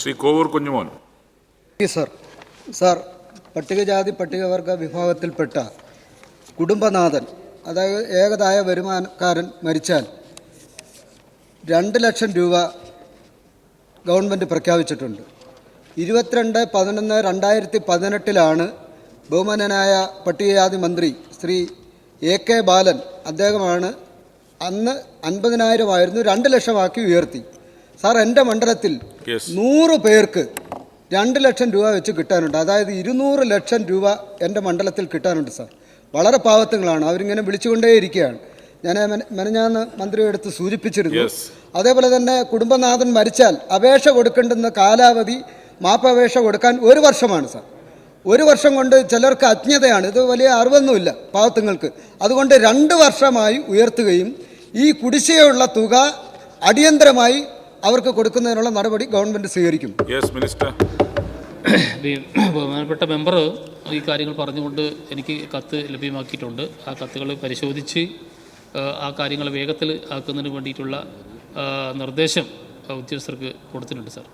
Shri Kovoor Kunjumon. Sir sir പട്ടികജാതി പട്ടികവർഗ വിഭാഗത്തിൽപ്പെട്ട കുടുംബനാഥൻ അതായത് ഏകതായ വരുമാനക്കാരൻ മരിച്ചാൽ രണ്ട് ലക്ഷം രൂപ ഗവൺമെന്റ് പ്രഖ്യാപിച്ചിട്ടുണ്ട്. ഇരുപത്തിരണ്ട് പതിനൊന്ന് രണ്ടായിരത്തി പതിനെട്ടിലാണ് ബഹുമാനനായ പട്ടികജാതി മന്ത്രി ശ്രീ എ കെ ബാലൻ അദ്ദേഹമാണ് അന്ന് അൻപതിനായിരമായിരുന്നു രണ്ട് ലക്ഷമാക്കി ഉയർത്തി. സാർ എന്റെ മണ്ഡലത്തിൽ. നൂറ് പേർക്ക് രണ്ട് ലക്ഷം രൂപ വെച്ച് കിട്ടാനുണ്ട്. അതായത് ഇരുന്നൂറ് ലക്ഷം രൂപ എന്റെ മണ്ഡലത്തിൽ കിട്ടാനുണ്ട് സാർ. വളരെ പാവത്തങ്ങളാണ്. അവരിങ്ങനെ വിളിച്ചുകൊണ്ടേയിരിക്കുകയാണ്. ഞാൻ മെന- മെനഞ്ഞാന്ന് മന്ത്രിയുടെ അടുത്ത് സൂചിപ്പിച്ചിരുന്നു. അതേപോലെ തന്നെ കുടുംബനാഥൻ മരിച്ചാൽ അപേക്ഷ കൊടുക്കേണ്ടുന്ന കാലാവധി മാപ്പപേക്ഷ കൊടുക്കാൻ ഒരു വർഷമാണ് സാർ. ഒരു വർഷം കൊണ്ട് ചിലർക്ക് അജ്ഞതയാണ്. ഇത് വലിയ അറിവൊന്നുമില്ല പാവത്തുങ്ങൾക്ക്. അതുകൊണ്ട് രണ്ട് വർഷമായി ഉയർത്തുകയും ഈ കുടിശ്ശികയുള്ള തുക അടിയന്തരമായി അവർക്ക് കൊടുക്കുന്നതിനുള്ള നടപടി ഗവൺമെന്റ് സ്വീകരിക്കും. യെസ് മിനിസ്റ്റർ ഈ ബഹുമാനപ്പെട്ട മെമ്പർ ഈ കാര്യങ്ങൾ പറഞ്ഞുകൊണ്ട് എനിക്ക് കത്ത് ലഭ്യമാക്കിയിട്ടുണ്ട്. ആ കത്തുകൾ പരിശോധിച്ച് ആ, ആ കാര്യങ്ങൾ വേഗത്തിൽ ആക്കുന്നതിന് വേണ്ടിയിട്ടുള്ള നിർദ്ദേശം ഉദ്യോഗസ്ഥർക്ക് കൊടുത്തിട്ടുണ്ട് സാർ